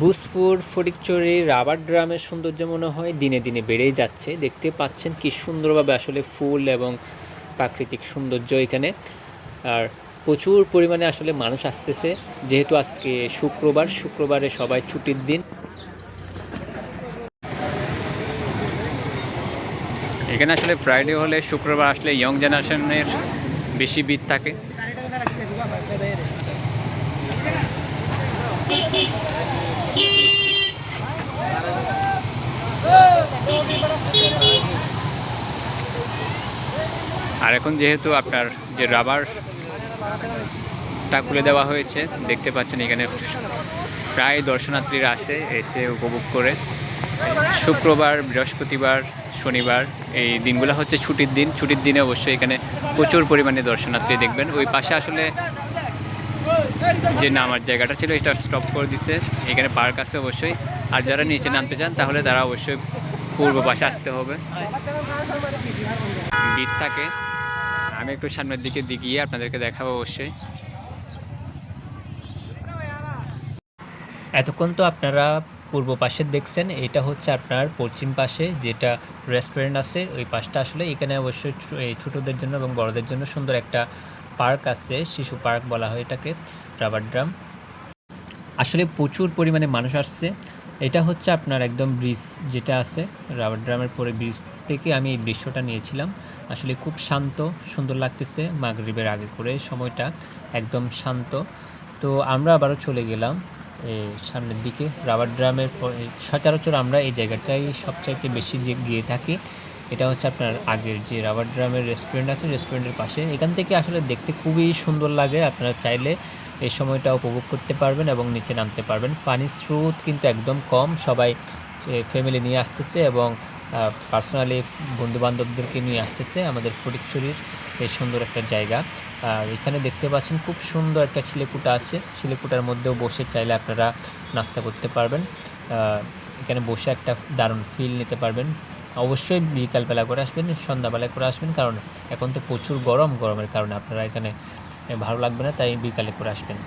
Buspur Fatikchhari rubber ড্রামের সৌন্দর্য মনে হয় দিনে দিনে বেড়েই যাচ্ছে। দেখতে পাচ্ছেন কি সুন্দরভাবে আসলে ফুল এবং প্রাকৃতিক সৌন্দর্য এখানে। আর প্রচুর পরিমাণে আসলে মানুষ আসতেছে। যেহেতু আজকে শুক্রবার, শুক্রবারে সবাই ছুটির দিন। এখানে আসলে ফ্রাইডে হলে শুক্রবার আসলে ইয়ং জেনারেশনের বেশি ভিড় থাকে। আর এখন যেহেতু আপনার যে রাবারটা খুলে দেওয়া হয়েছে, দেখতে পাচ্ছেন এখানে প্রায় দর্শনার্থীরা আসে, এসে উপভোগ করে। শুক্রবার, বৃহস্পতিবার, শনিবার, এই দিনগুলো হচ্ছে ছুটির দিন। ছুটির দিনে অবশ্যই এখানে প্রচুর পরিমাণে দর্শনার্থী দেখবেন। ওই পাশে আসলে যে নামার জায়গাটা ছিল, এটা স্টপ করে দিছে। এখানে পার্ক আছে অবশ্যই। আর যারা নিচে নামতে চান, তাহলে তারা অবশ্যই পূর্ব পাশে আসতে হবে। বিট থাকে। আমি একটু সামনের দিকে গিয়ে আপনাদেরকে দেখাবো অবশ্যই। এতক্ষণ তো আপনারা পূর্ব পাশে দেখছেন, এটা হচ্ছে আপনার পশ্চিম পাশে যেটা রেস্টুরেন্ট আছে। ওই পাশটা আসলে এখানে অবশ্যই ছোটোদের জন্য এবং বড়দের জন্য সুন্দর একটা পার্ক আছে, শিশু পার্ক বলা হয় এটাকে, রাবার ড্রাম। আসলে প্রচুর পরিমাণে মানুষ আসছে। এটা হচ্ছে আপনার একদম ব্রিজ যেটা আছে, রাবার ড্রামের পরে ব্রিজ থেকে আমি এই দৃশ্যটা নিয়েছিলাম। আসলে খুব শান্ত, সুন্দর লাগতেছে মাগরিবের আগে করে সময়টা একদম শান্ত। তো আমরা আবারও চলে গেলাম সামনের দিকে। রাবার ড্রামের সচরাচর আমরা এই জায়গাটাই সবচাইতে বেশি যে গিয়ে থাকি এটা হচ্ছে আপনার আগের যে রাবার ড্রামের রেস্টুরেন্ট আছে রেস্টুরেন্টের পাশে। এখান থেকে আসলে দেখতে খুবই সুন্দর লাগে। আপনারা চাইলে এই সময়টা উপভোগ করতে পারবেন এবং নিচে নামতে পারবেন। পানির স্রোত কিন্তু একদম কম। সবাই ফ্যামিলি নিয়ে আসতেছে এবং পার্সোনালি বন্ধু বান্ধবদেরকে নিয়ে আসতেছে আমাদের ফটিকছড়ির এই সুন্দর একটা জায়গা। আর এখানে দেখতে পাচ্ছেন খুব সুন্দর একটা ছিলেকুটা আছে। ছিলেকুটার মধ্যেও বসে চাইলে আপনারা নাস্তা করতে পারবেন। এখানে বসে একটা দারুণ ফিল নিতে পারবেন। অবশ্যই বিকালবেলা করে আসবেন সন্ধ্যাবেলা করে আসবেন, কারণ এখন তো প্রচুর গরম, গরমের কারণে আপনারা এখানে ভালো লাগবে না, তাই বিকালে করে আসবেন।